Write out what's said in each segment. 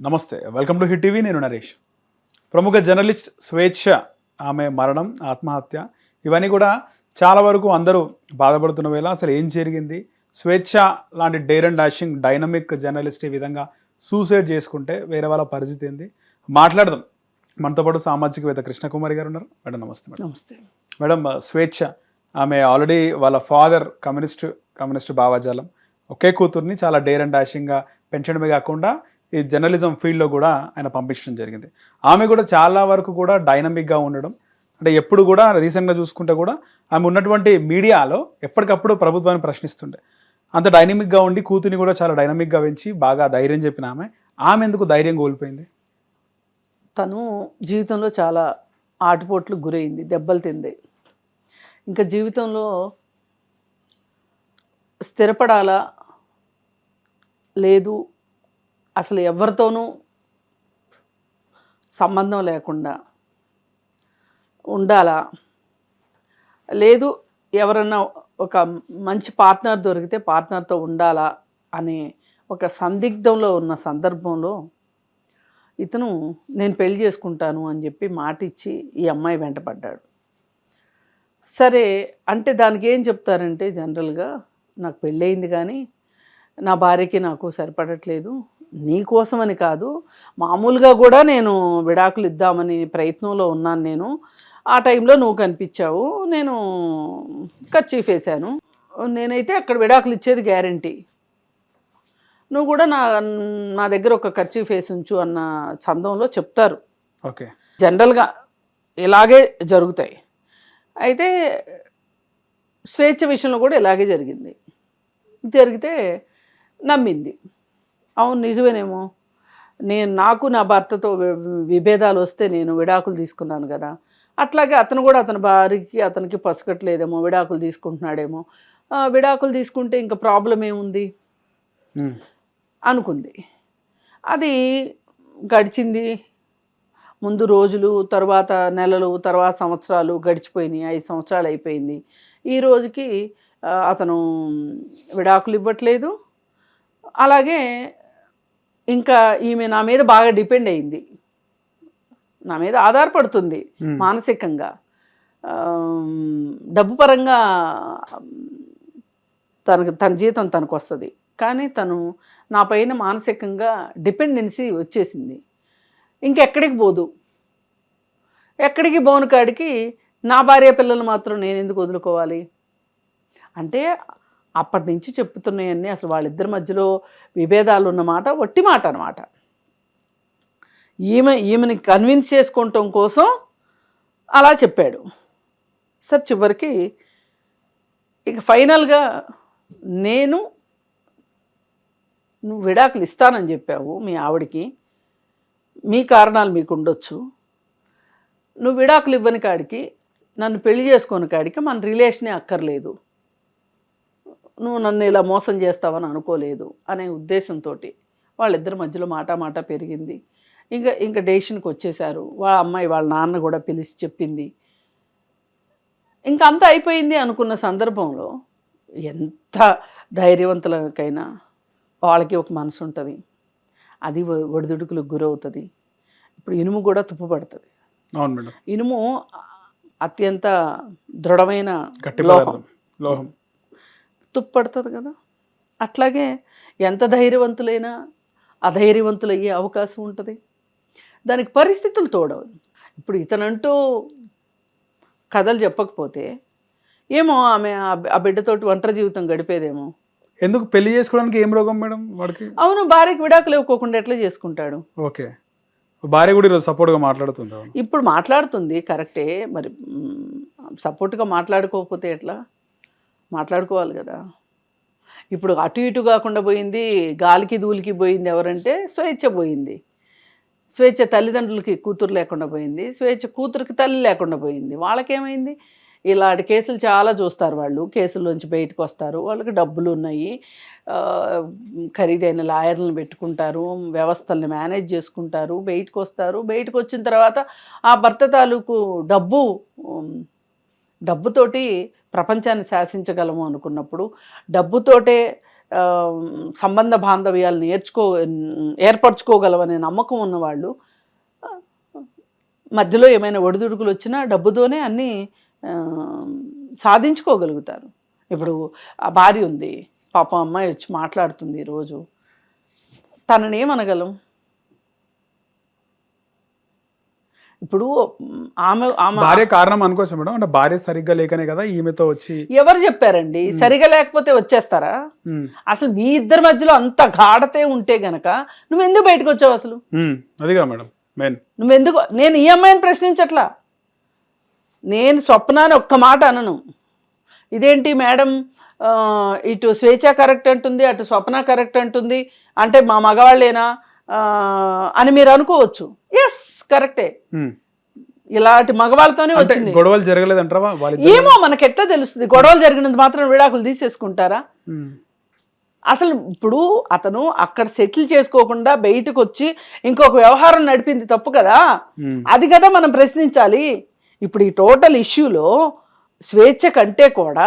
నమస్తే welcome to hit TV నేను నరేష్. ప్రముఖ జర్నలిస్ట్ స్వేచ్ఛ ఆమె మరణం ఆత్మహత్య ఇవన్నీ కూడా చాలా వరకు అందరూ బాధపడుతున్న వేళ అసలు ఏం జరిగింది? స్వేచ్ఛ లాంటి dare and dashing dynamic journalist ఈ విధంగా సూసైడ్ చేసుకుంటే వేరే వాళ్ళ పరిస్థితి ఏంది? మాట్లాడదాం. మనతో పాటు సామాజికవేత్త కృష్ణకుమారి గారు ఉన్నారు. మేడం నమస్తే మేడం. నమస్తే. మేడం స్వేచ్ఛ ఆమె ఆల్రెడీ వాళ్ళ ఫాదర్ కమ్యూనిస్ట్ కమ్యూనిస్ట్ భావజాలం. ఒకే కూతుర్ని చాలా డేర్ అండ్ డాషింగ్గా పెంచడమే కాకుండా ఈ జర్నలిజం ఫీల్డ్లో కూడా ఆయన పంపించడం జరిగింది. ఆమె కూడా చాలా వరకు కూడా డైనమిక్గా ఉండడం అంటే ఎప్పుడు కూడా రీసెంట్గా చూసుకుంటే కూడా ఆమె ఉన్నటువంటి మీడియాలో ఎప్పటికప్పుడు ప్రభుత్వాన్ని ప్రశ్నిస్తుండే. అంత డైనమిక్గా ఉండి కూతుని కూడా చాలా డైనమిక్గా పెంచి బాగా ధైర్యం చెప్పిన ఆమె. ఆమె ఎందుకు ధైర్యం కోల్పోయింది? తను జీవితంలో చాలా ఆటుపోట్లు గురైంది దెబ్బలు తింది. ఇంకా జీవితంలో స్థిరపడాలా? లేదు అసలు ఎవరితోనూ సంబంధం లేకుండా ఉండాలా? లేదు ఎవరన్నా ఒక మంచి పార్ట్నర్ దొరికితే పార్ట్నర్తో ఉండాలా అనే ఒక సందిగ్ధంలో ఉన్న సందర్భంలో ఇతను నేను పెళ్ళి చేసుకుంటాను అని చెప్పి మాట ఇచ్చి ఈ అమ్మాయి వెంటపడ్డాడు. సరే అంటే దానికి ఏం చెప్తారంటే జనరల్గా నాకు పెళ్ళయింది కానీ నా భార్యకి నాకు సరిపడట్లేదు నీ కోసమని కాదు మామూలుగా కూడా నేను విడాకులు ఇద్దామని ప్రయత్నంలో ఉన్నాను నేను. ఆ టైంలో నువ్వు కనిపించావు నేను ఖర్చీఫ్ వేశాను. నేనైతే అక్కడ విడాకులు ఇచ్చేది గ్యారంటీ. నువ్వు కూడా నా నా దగ్గర ఒక ఖర్చీఫ్ వేసి ఉంచు అన్న చందంలో చెప్తారు. ఓకే. జనరల్గా ఇలాగే జరుగుతాయి. అయితే స్వేచ్ఛ విషయంలో కూడా ఇలాగే జరిగింది. జరిగితే నమ్మింది. అవును నిజమేనేమో. నేను నాకు నా భర్తతో విభేదాలు వస్తే నేను విడాకులు తీసుకున్నాను కదా. అట్లాగే అతను కూడా అతని భార్యకి అతనికి పసగట్లేదేమో విడాకులు తీసుకుంటున్నాడేమో. విడాకులు తీసుకుంటే ఇంకా ప్రాబ్లం ఏముంది. అనుకుంది. అది గడిచింది. ముందు రోజులు తర్వాత నెలలు తర్వాత సంవత్సరాలు గడిచిపోయినాయి. ఐదు సంవత్సరాలు అయిపోయింది. ఈ రోజుకి అతను విడాకులు ఇవ్వట్లేదు. అలాగే ఇంకా ఈమె నా మీద బాగా డిపెండ్ అయింది. నా మీద ఆధారపడుతుంది. మానసికంగా. డబ్బు పరంగా తనకు తన జీతం తనకు వస్తుంది కానీ తను నా పైన మానసికంగా డిపెండెన్సీ వచ్చేసింది. ఇంకెక్కడికి పోదు. ఎక్కడికి పోను కాడికి నా భార్య పిల్లలు మాత్రం నేను ఎందుకు వదులుకోవాలి? అంటే అప్పటి నుంచి చెప్తున్నాయన్నీ అసలు వాళ్ళిద్దరి మధ్యలో విభేదాలు ఉన్నమాట ఒట్టి మాట అనమాట ఈమె ఈమెని కన్విన్స్ చేసుకోవటం కోసం అలా చెప్పాడు. సార్ చివరికి ఇక ఫైనల్గా నేను నువ్వు విడాకులు ఇస్తానని చెప్పావు మీ ఆవిడకి. మీ కారణాలు మీకు ఉండొచ్చు. నువ్వు విడాకులు ఇవ్వని కాడికి నన్ను పెళ్ళి చేసుకోని కాడికి మన రిలేషనే అక్కర్లేదు. నువ్వు నన్ను ఇలా మోసం చేస్తావని అనుకోలేదు అనే ఉద్దేశంతో వాళ్ళిద్దరి మధ్యలో మాట మాట పెరిగింది. ఇంకా ఇంకా డెసిషన్కి వచ్చేసారు వాళ్ళ అమ్మాయి వాళ్ళ నాన్న కూడా పిలిచి చెప్పింది. ఇంకా అంతా అయిపోయింది అనుకున్న సందర్భంలో ఎంత ధైర్యవంతులకైనా వాళ్ళకి ఒక మనసు ఉంటుంది. అది ఒడిదుడుకులకు గురవుతుంది. ఇప్పుడు ఇనుము కూడా తుప్పుపడుతుంది ఇనుము అత్యంత దృఢమైన గట్టి లోహం. తుప్పడుతుంది కదా? అట్లాగే ఎంత ధైర్యవంతులైనా అధైర్యవంతులయ్యే అవకాశం ఉంటుంది. దానికి పరిస్థితులు తోడవు. ఇప్పుడు ఇతనంటూ కథలు చెప్పకపోతే ఏమో ఆమె ఆ బిడ్డతోటి ఒంటరి జీవితం గడిపేదేమో. ఎందుకు? పెళ్ళి చేసుకోవడానికి ఏం రోగం మేడం వాడికి? అవును భార్యకి విడాకులు ఇవ్వకోకుండా ఎట్లా చేసుకుంటాడు? ఓకే. భార్య కూడా ఈరోజు సపోర్ట్గా మాట్లాడుతుంది. ఇప్పుడు మాట్లాడుతుంది కరెక్టే. మరి సపోర్ట్గా మాట్లాడుకోకపోతే ఎట్లా? మాట్లాడుకోవాలి కదా. ఇప్పుడు అటు ఇటు కాకుండా పోయింది గాలికి దూలికి పోయింది ఎవరంటే స్వేచ్ఛ పోయింది. స్వేచ్ఛ తల్లిదండ్రులకి కూతురు లేకుండా పోయింది స్వేచ్ఛ కూతురికి తల్లి లేకుండా పోయింది. వాళ్ళకేమైంది? ఇలాంటి కేసులు చాలా చూస్తారు వాళ్ళు. కేసుల్లోంచి బయటకు వస్తారు. వాళ్ళకి డబ్బులు ఉన్నాయి. ఖరీదైన లాయర్లను పెట్టుకుంటారు వ్యవస్థల్ని మేనేజ్ చేసుకుంటారు బయటకు వస్తారు. బయటకు వచ్చిన తర్వాత ఆ భర్త తాలూకు డబ్బు డబ్బుతోటి ప్రపంచాన్ని శాసించగలము అనుకున్నప్పుడు డబ్బుతోటే సంబంధ బాంధవ్యాలు నేర్చుకో ఏర్పరచుకోగలవనే నమ్మకం ఉన్నవాళ్ళు మధ్యలో ఏమైనా ఒడిదుడుకులు వచ్చినా డబ్బుతోనే అన్నీ సాధించుకోగలుగుతారు. ఇప్పుడు ఆ భార్య ఉంది పాపం అమ్మాయి వచ్చి మాట్లాడుతుంది ఈరోజు. తనని ఇప్పుడు ఆమె ఆమె భార్య కారణం అనుకోవచ్చు మేడం. అంటే భార్య సరిగ్గా లేకనే కదా ఈమెతో వచ్చి ఎవరు చెప్పారండి? సరిగా లేకపోతే వచ్చేస్తారా? అసలు మీ ఇద్దరి మధ్యలో అంత గాఢతే ఉంటే గనక నువ్వు ఎందుకు బయటకు వచ్చావు అసలు? అదిగా మేడం మెయిన్. నువ్వెందుకు నేను ఈ అమ్మాయిని ప్రశ్నించట్లా? నేను స్వప్నాన్ని ఒక్క మాట అనను. ఇదేంటి మేడం ఇటు స్వేచ్ఛ కరెక్ట్ అంటుంది అటు స్వప్న కరెక్ట్ అంటుంది అంటే మా మగవాళ్ళేనా అని మీరు అనుకోవచ్చు. ఎస్ కరెక్టే. ఇలాంటి మగవాళ్ళతోనే వచ్చింది. గొడవలు జరగలేదంటారా ఏమో మనకి ఎట్లా తెలుస్తుంది? గొడవలు జరిగినంత మాత్రం విడాకులు తీసేసుకుంటారా? అసలు ఇప్పుడు అతను అక్కడ సెటిల్ చేసుకోకుండా బయటకు వచ్చి ఇంకొక వ్యవహారం నడిపింది తప్పు కదా? అది కదా మనం ప్రశ్నించాలి. ఇప్పుడు ఈ టోటల్ ఇష్యూలో స్వేచ్ఛ కంటే కూడా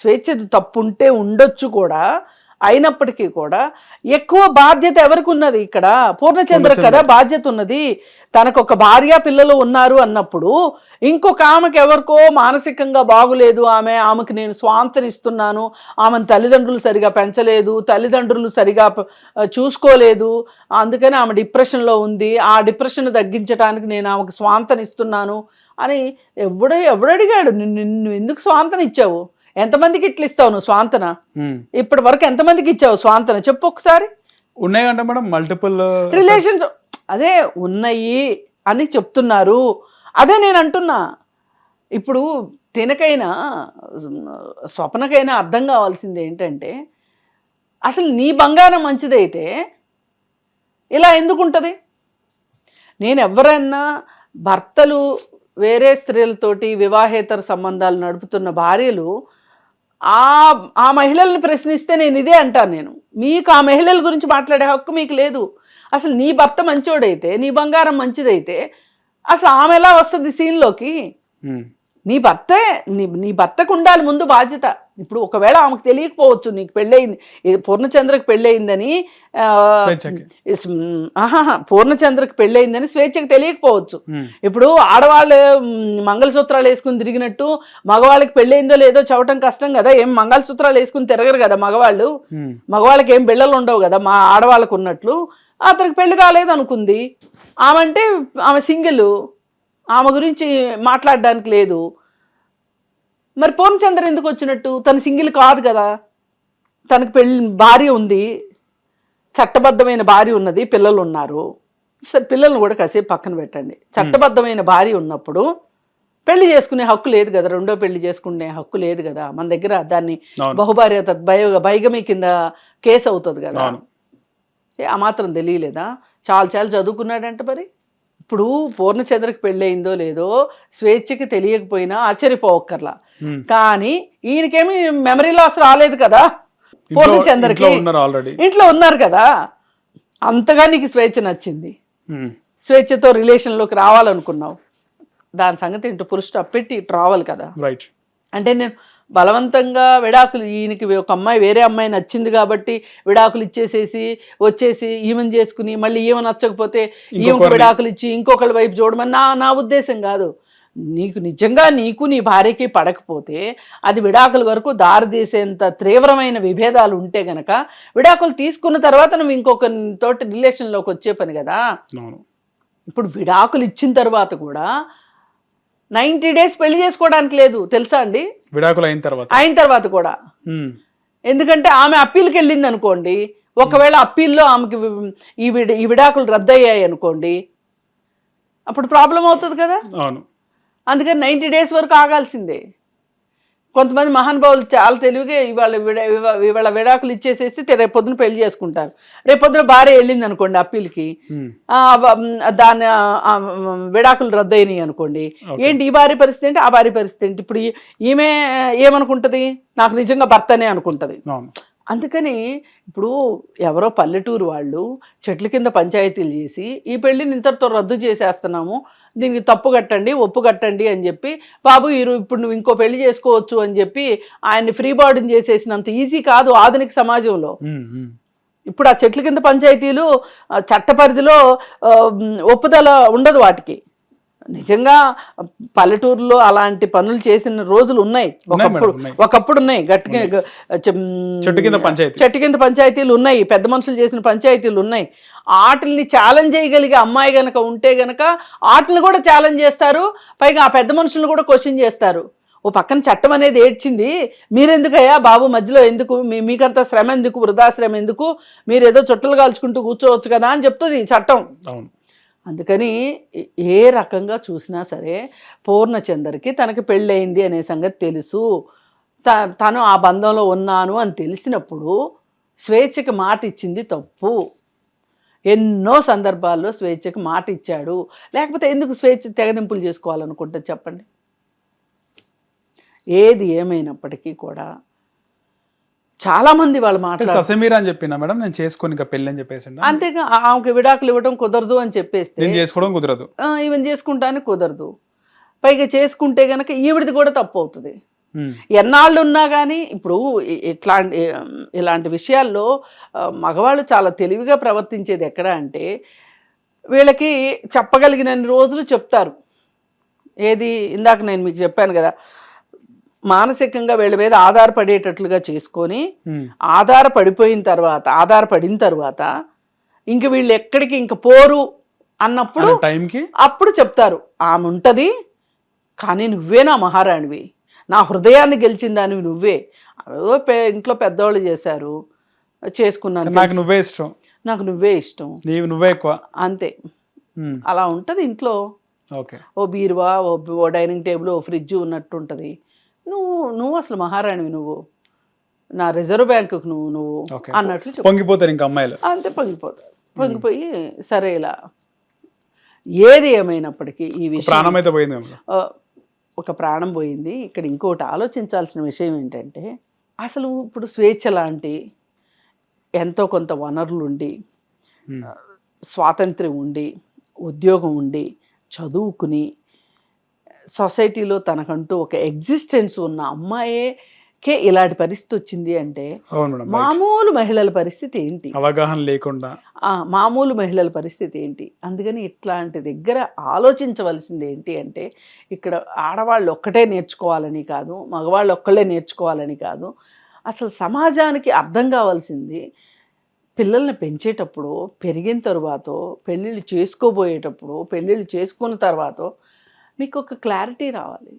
స్వేచ్ఛ తప్పు ఉంటే ఉండొచ్చు కూడా అయినప్పటికీ కూడా ఎక్కువ బాధ్యత ఎవరికి ఉన్నది ఇక్కడ? పూర్ణచంద్ర కదా బాధ్యత ఉన్నది తనకు ఒక భార్య పిల్లలు ఉన్నారు అన్నప్పుడు ఇంకొక ఆమెకు ఎవరికో మానసికంగా బాగులేదు. ఆమె ఆమెకు నేను స్వాంతన ఇస్తున్నాను ఆమెను తల్లిదండ్రులు సరిగా పెంచలేదు. తల్లిదండ్రులు సరిగా చూసుకోలేదు. అందుకని ఆమె డిప్రెషన్లో ఉంది. ఆ డిప్రెషన్ తగ్గించడానికి నేను ఆమెకు స్వాంతన ఇస్తున్నాను అని ఎవడు ఎవడడిగాడు? నిన్ను ఎందుకు స్వాంతన ఇచ్చావు ఎంతమందికి ఇట్లా ఇస్తావు నువ్వు స్వాంతన. ఇప్పటి వరకు ఎంతమందికి ఇచ్చావు స్వాంతన? చెప్పు ఒకసారి. ఉన్నాయంట మేడం మల్టిపుల్ రిలేషన్స్ అదే ఉన్నాయి అని చెప్తున్నారు. అదే నేను అంటున్నా. ఇప్పుడు తినకైనా స్వప్నకైనా అర్థం కావాల్సింది ఏంటంటే అసలు నీ బంగారం మంచిదైతే ఇలా ఎందుకు ఉంటుంది? నేను ఎవరైనా భర్తలు వేరే స్త్రీలతోటి వివాహేతర సంబంధాలు నడుపుతున్న భార్యలు ఆ ఆ మహిళల్ని ప్రశ్నిస్తే నేను ఇదే అంటాను నేను. మీకు ఆ మహిళల గురించి మాట్లాడే హక్కు మీకు లేదు. అసలు నీ భర్త మంచోడైతే నీ బంగారం మంచిదైతే అసలు ఆమె ఎలా వస్తుంది సీన్లోకి నీ భర్తే నీ నీ భర్తకు ఉండాలి ముందు బాధ్యత. ఇప్పుడు ఒకవేళ ఆమెకు తెలియకపోవచ్చు నీకు పెళ్ళయింది పూర్ణచంద్రకి పెళ్ళయిందని పూర్ణచంద్రకి పెళ్ళయిందని స్వేచ్ఛకి తెలియకపోవచ్చు. ఇప్పుడు ఆడవాళ్ళు మంగళసూత్రాలు వేసుకుని తిరిగినట్టు మగవాళ్ళకి పెళ్ళయిందో లేదో చెప్పటం కష్టం కదా ఏం మంగళసూత్రాలు వేసుకుని తిరగరు కదా మగవాళ్ళు. మగవాళ్ళకి ఏం బిళ్ళలు ఉండవు కదా మా ఆడవాళ్ళకు ఉన్నట్లు. అతనికి పెళ్ళి కాలేదు అనుకుంది ఆమె అంటే ఆమె సింగిల్. ఆమె గురించి మాట్లాడడానికి లేదు. మరి పూర్ణచంద్ర ఎందుకు వచ్చినట్టు? తను సింగిల్ కాదు కదా. తనకు పెళ్ళి భార్య ఉంది. చట్టబద్ధమైన భార్య ఉన్నది పిల్లలు ఉన్నారు. సరే పిల్లల్ని కూడా కాసేపు పక్కన పెట్టండి. చట్టబద్ధమైన భార్య ఉన్నప్పుడు పెళ్ళి చేసుకునే హక్కు లేదు కదా. రెండో పెళ్ళి చేసుకునే హక్కు లేదు కదా. మన దగ్గర దాన్ని. బహుభార్య బయ బైగమి కింద కేసు అవుతుంది కదా. ఏ, ఆ మాత్రం తెలియలేదా? చాలా చాలా చదువుకున్నాడంట మరి. ఇప్పుడు పూర్ణచంద్రకి పెళ్ళయిందో లేదో స్వేచ్ఛకి తెలియకపోయినా ఆశ్చర్యపోవక్కర్లా. కానీ ఈయనకేమి మెమరీ లాస్ రాలేదు కదా? పూర్ణచంద్రకి. ఇంట్లో ఉన్నారు ఆల్రెడీ ఇంట్లో ఉన్నారు కదా? అంతగా నీకు స్వేచ్ఛ నచ్చింది. స్వేచ్ఛతో రిలేషన్లోకి రావాలనుకున్నావు. దాని సంగతి ఇంటూ పురుషు స్టాప్ పెట్టి ఇటు రావాలి కదా అంటే నేను బలవంతంగా విడాకులు ఈయనకి ఒక అమ్మాయి వేరే అమ్మాయి నచ్చింది కాబట్టి విడాకులు ఇచ్చేసేసి వచ్చేసి ఈమెను చేసుకుని మళ్ళీ ఈమె నచ్చకపోతే ఈమెకు విడాకులు ఇచ్చి ఇంకొకళ్ళ వైపు చూడమని నా నా ఉద్దేశం కాదు. నీకు నిజంగా నీకు నీ భార్యకి పడకపోతే అది విడాకుల వరకు దారితీసేంత తీవ్రమైన విభేదాలు ఉంటే గనక విడాకులు తీసుకున్న తర్వాత నువ్వు ఇంకొక తోటి రిలేషన్లోకి వచ్చే పని కదా. ఇప్పుడు విడాకులు ఇచ్చిన తర్వాత కూడా నైంటీ డేస్ పెళ్ళి చేసుకోవడానికి లేదు తెలుసా అండి? విడాకులు అయిన తర్వాత. అయిన తర్వాత కూడా. ఎందుకంటే ఆమె అప్పీల్కి వెళ్ళింది అనుకోండి ఒకవేళ అప్పీల్లో ఆమెకి ఈ విడ ఈ విడాకులు రద్దయ్యాయి అనుకోండి అప్పుడు ప్రాబ్లం అవుతుంది కదా? అవును. అందుకని నైంటీ డేస్ వరకు ఆగాల్సిందే. కొంతమంది మహానుభావులు చాలా తెలివిగా ఇవాళ ఇవాళ విడాకులు ఇచ్చేసేసి రేపు పొద్దున పెళ్ళి చేసుకుంటారు. రేపు పొద్దున భార్య వెళ్ళింది అనుకోండి అప్పీల్కి. దాని విడాకులు రద్దయినాయి అనుకోండి. ఏంటి ఈ భార్య పరిస్థితి ఏంటి? ఆ భార్య పరిస్థితి ఏంటి? ఇప్పుడు ఈమె ఏమనుకుంటది? నాకు నిజంగా భర్తనే అనుకుంటది. అందుకని ఇప్పుడు ఎవరో పల్లెటూరు వాళ్ళు చెట్ల కింద పంచాయతీలు చేసి ఈ పెళ్ళిని ఇంతటితో రద్దు చేసేస్తున్నాము. దీనికి తప్పు కట్టండి ఒప్పు కట్టండి అని చెప్పి బాబు ఈ రో- ఇప్పుడు నువ్వు ఇంకో పెళ్ళి చేసుకోవచ్చు అని చెప్పి ఆయన్ని ఫ్రీ బార్డన్ చేసేసినంత ఈజీ కాదు ఆధునిక సమాజంలో. ఇప్పుడు ఆ చెట్ల కింద పంచాయతీలు చట్ట పరిధిలో ఒప్పుదల ఉండదు వాటికి నిజంగా పల్లెటూరులో అలాంటి పనులు చేసిన రోజులు ఉన్నాయి. ఒకప్పుడు. ఒకప్పుడు ఉన్నాయి. గట్టిగా గ- చెం- చెట్టు కింద పంచాయతీ. చెట్టు కింద పంచాయతీలు ఉన్నాయి. పెద్ద మనుషులు చేసిన పంచాయతీలు ఉన్నాయి. ఆటల్ని ఛాలెంజ్ చేయగలిగే అమ్మాయి గనక ఉంటే గనక ఆటలు కూడా ఛాలెంజ్ చేస్తారు. పైగా ఆ పెద్ద మనుషులను కూడా క్వశ్చన్ చేస్తారు. ఓ పక్కన చట్టం అనేది ఏడ్చింది. మీరెందుకయ్యా బాబు మధ్యలో ఎందుకు? మీ మీకంత శ్రమ ఎందుకు? వృధాశ్రమ ఎందుకు? మీరు ఏదో చుట్టలు కాల్చుకుంటూ కూర్చోవచ్చు కదా అని చెప్తుంది ఈ చట్టం. అవును. అందుకని ఏ- రకంగా చూసినా సరే పూర్ణచందర్కి తనకి పెళ్ళయింది అనే సంగతి తెలుసు. త తను ఆ బంధంలో ఉన్నాను అని తెలిసినప్పుడు స్వేచ్ఛకి మాట ఇచ్చింది తప్పు. ఎన్నో సందర్భాల్లో స్వేచ్ఛకి మాట ఇచ్చాడు లేకపోతే ఎందుకు స్వేచ్ఛ తెగదింపులు చేసుకోవాలనుకుంటే చెప్పండి. ఏది ఏమైనప్పటికీ కూడా చాలామంది వాళ్ళు అంటే మాట్లాడు ససమీరా అని చెప్పిన మేడం నేను చేసుకొని ఇంకా పెళ్ళి అని చెప్పేసి అంతేగా ఆమెకి విడాకులు ఇవ్వడం కుదరదు అని చెప్పేస్తే నేను చేసుకోవడం కుదరదు. ఈవెన్ చేసుకుంటానే కుదరదు. పైగా చేసుకుంటే గనక ఈవిడిది కూడా తప్పు అవుతుంది. ఎన్నాళ్ళు ఉన్నా కానీ ఇప్పుడు ఇట్లాంటి ఇలాంటి విషయాల్లో మగవాళ్ళు చాలా తెలివిగా ప్రవర్తించేది ఎక్కడ అంటే వీళ్ళకి చెప్పగలిగినన్ని రోజులు చెప్తారు. ఏది? ఇందాక నేను మీకు చెప్పాను కదా మానసికంగా వీళ్ళ మీద ఆధారపడేటట్లుగా చేసుకొని ఆధారపడిపోయిన తర్వాత ఆధారపడిన తర్వాత ఇంక వీళ్ళు ఎక్కడికి ఇంక పోరు అన్నప్పుడు అనే టైంకి? అప్పుడు చెప్తారు ఆమె ఉంటుంది కానీ నువ్వే నా మహారాణివి. నా హృదయాన్ని గెలిచిన దానివి నువ్వే. ఏదో ఇంట్లో పెద్దవాళ్ళు చేశారు చేసుకున్నాను నాకు. నువ్వే ఇష్టం. నాకు నువ్వే ఇష్టం. నీవు నువ్వే ఎక్కువ. అంతే. అలా ఉంటుంది ఇంట్లో. ఓకే. ఓ బీరువా ఓ ఓ డైనింగ్ టేబుల్ ఓ ఫ్రిడ్జ్ ఉన్నట్టు ఉంటుంది నువ్వు అసలు మహారాణివి నువ్వు. నా రిజర్వ్ బ్యాంకుకు నువ్వు నువ్వు. అన్నట్లు. పొంగిపోతారు ఇంకా అమ్మాయిలు. అంతే పొంగిపోతారు. పొంగిపోయి సరే ఇలా. ఏది ఏమైనప్పటికీ ఈ విషయం పోయింది ఒక ప్రాణం పోయింది. ఇక్కడ ఇంకోటి ఆలోచించాల్సిన విషయం ఏంటంటే అసలు ఇప్పుడు స్వేచ్ఛ లాంటి ఎంతో కొంత వనరులు ఉండి స్వాతంత్ర్యం ఉండి ఉద్యోగం ఉండి చదువుకుని సొసైటీలో తనకంటూ ఒక ఎగ్జిస్టెన్స్ ఉన్న అమ్మాయేకే ఇలాంటి పరిస్థితి వచ్చింది అంటే. మామూలు మహిళల పరిస్థితి ఏంటి? అవగాహన లేకుండా. మామూలు మహిళల పరిస్థితి ఏంటి? అందుకని ఇట్లాంటి దగ్గర ఆలోచించవలసింది ఏంటి అంటే ఇక్కడ ఆడవాళ్ళు ఒక్కటే నేర్చుకోవాలని కాదు మగవాళ్ళు ఒక్కళ్ళే నేర్చుకోవాలని కాదు అసలు సమాజానికి అర్థం కావాల్సింది పిల్లల్ని పెంచేటప్పుడు పెరిగిన తరువాత పెళ్ళిళ్ళు చేసుకోబోయేటప్పుడు పెళ్ళిళ్ళు చేసుకున్న తర్వాత మీకు ఒక క్లారిటీ రావాలి.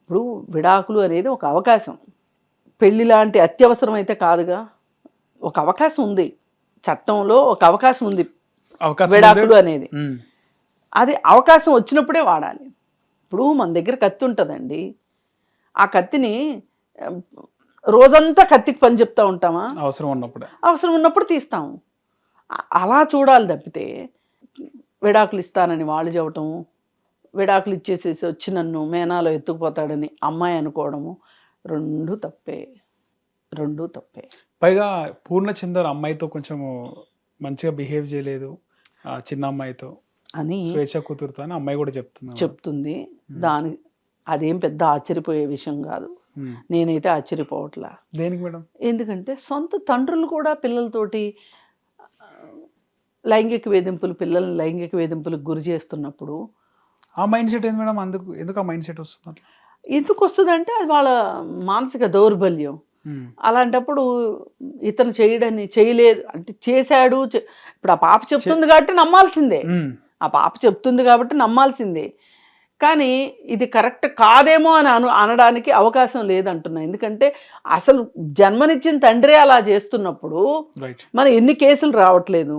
ఇప్పుడు విడాకులు అనేది ఒక అవకాశం. పెళ్ళి లాంటి అత్యవసరం అయితే కాదుగా. ఒక అవకాశం ఉంది. చట్టంలో ఒక అవకాశం ఉంది. విడాకులు. అనేది. అది అవకాశం వచ్చినప్పుడే వాడాలి. ఇప్పుడు మన దగ్గర కత్తి ఉంటుందండి. ఆ కత్తిని రోజంతా కత్తికి పని చెప్తా ఉంటామా? అవసరం ఉన్నప్పుడే. అవసరం ఉన్నప్పుడు తీస్తాము. అలా చూడాలి తప్పితే విడాకులు ఇస్తానని వాళ్ళు చెప్పటం విడాకులు ఇచ్చేసేసి వచ్చి నన్ను మేనాలో ఎత్తుకుపోతాడని అమ్మాయి అనుకోవడము రెండు తప్పే. రెండు తప్పే. పైగా పూర్ణచందర్ అమ్మాయితో కొంచెం మంచిగా బిహేవ్ చేయలేదు ఆ చిన్న అమ్మాయితో. అని స్వేచ్ఛ కూతురుతో అని అమ్మాయి కూడా చెప్తుంది చెప్తుంది. దాని అదేం పెద్ద ఆశ్చర్యపోయే విషయం కాదు. నేనైతే ఆశ్చర్యపోవట్లా. దేనికి మేడం? ఎందుకంటే సొంత తండ్రులు కూడా పిల్లలతోటి లైంగిక వేధింపులు పిల్లల్ని లైంగిక వేధింపులకు గురి చేస్తున్నప్పుడు ఆ మైండ్ సెట్ ఏంది మేడం? అందుకు ఎందుకు ఆ మైండ్ సెట్ వస్తుంది అట్లా? ఎందుకు వస్తుందంటే అది వాళ్ళ మానసిక దౌర్బల్యం. అలాంటప్పుడు ఇతను చేయడని చేయలేదు. అంటే చేశాడు ఇప్పుడు ఆ పాప చెప్తుంది కాబట్టి నమ్మాల్సిందే. ఆ పాప చెప్తుంది కాబట్టి నమ్మాల్సిందే. కానీ ఇది కరెక్ట్ కాదేమో అని అను అనడానికి అవకాశం లేదంటున్నా. ఎందుకంటే అసలు జన్మనిచ్చిన తండ్రే అలా చేస్తున్నప్పుడు మన ఎన్ని కేసులు రావట్లేదు.